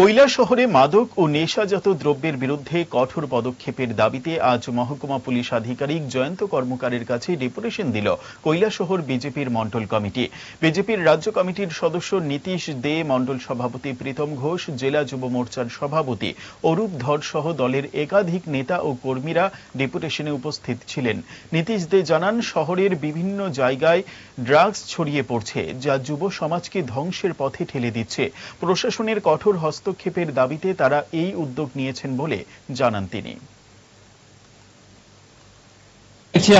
কৈলা শহরে মাদক ও নেশাজাত দ্রব্যের বিরুদ্ধে কঠোর পদক্ষেপের দাবিতে আজ মহকুমা পুলিশ আধিকারিক জয়ন্ত কর্মকারের কাছে ডেপুটেশন দিল কৈলা শহর বিজেপির মণ্ডল কমিটি। বিজেপির রাজ্য কমিটির সদস্য নীতিশ দে, মণ্ডল সভাপতি প্রীতম ঘোষ, জেলা যুব মোর্চার সভাপতি অরূপ ধর সহ দলের একাধিক নেতা ও কর্মীরা ডেপুটেশনে উপস্থিত ছিলেন। নীতিশ দে জানান, শহরের বিভিন্ন জায়গায় ড্রাগস ছড়িয়ে পড়ছে, যা যুব সমাজকে ধ্বংসের পথে ঠেলে দিচ্ছে। প্রশাসনের কঠোর হস্তক্ষেপের দাবিতে তারা এই উদ্যোগ নিয়েছেন বলে জানান তিনি।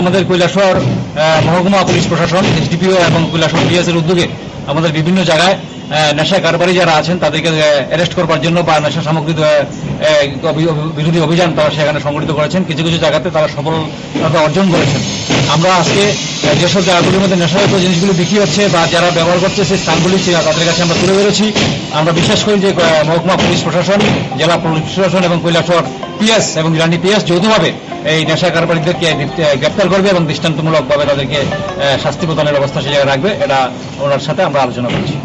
আমাদের কৈলাসহর আহ, মহকুমা পুলিশ প্রশাসন এসডিপিও এবং কৈলাসহর ডিএস এর উদ্যোগে আমাদের বিভিন্ন জায়গায় নেশা কারবারি যারা আছেন তাদেরকে অ্যারেস্ট করবার জন্য বা নেশা সামগ্রী বিরোধী অভিযান তারা সেখানে সংগঠিত করেছেন। কিছু কিছু জায়গাতে তারা সফলতা অর্জন করেছেন। আমরা আজকে যেসব জায়গাগুলির মধ্যে নেশাজাত জিনিসগুলি বিক্রি হচ্ছে বা যারা ব্যবহার করছে সেই স্থানগুলি তাদের কাছে আমরা তুলে বেরোছি আমরা বিশ্বাস করি যে মহকুমা পুলিশ প্রশাসন, জেলা পুলিশ প্রশাসন এবং কৈলাসর পিএস এবং ইরানি পিএস যৌথভাবে এই নেশা কারবারিদেরকে গ্রেপ্তার করবে এবং দৃষ্টান্তমূলকভাবে তাদেরকে শাস্তি প্রদানের অবস্থা সে জায়গায় রাখবে। এটা ওনার সাথে আমরা আলোচনা করছি।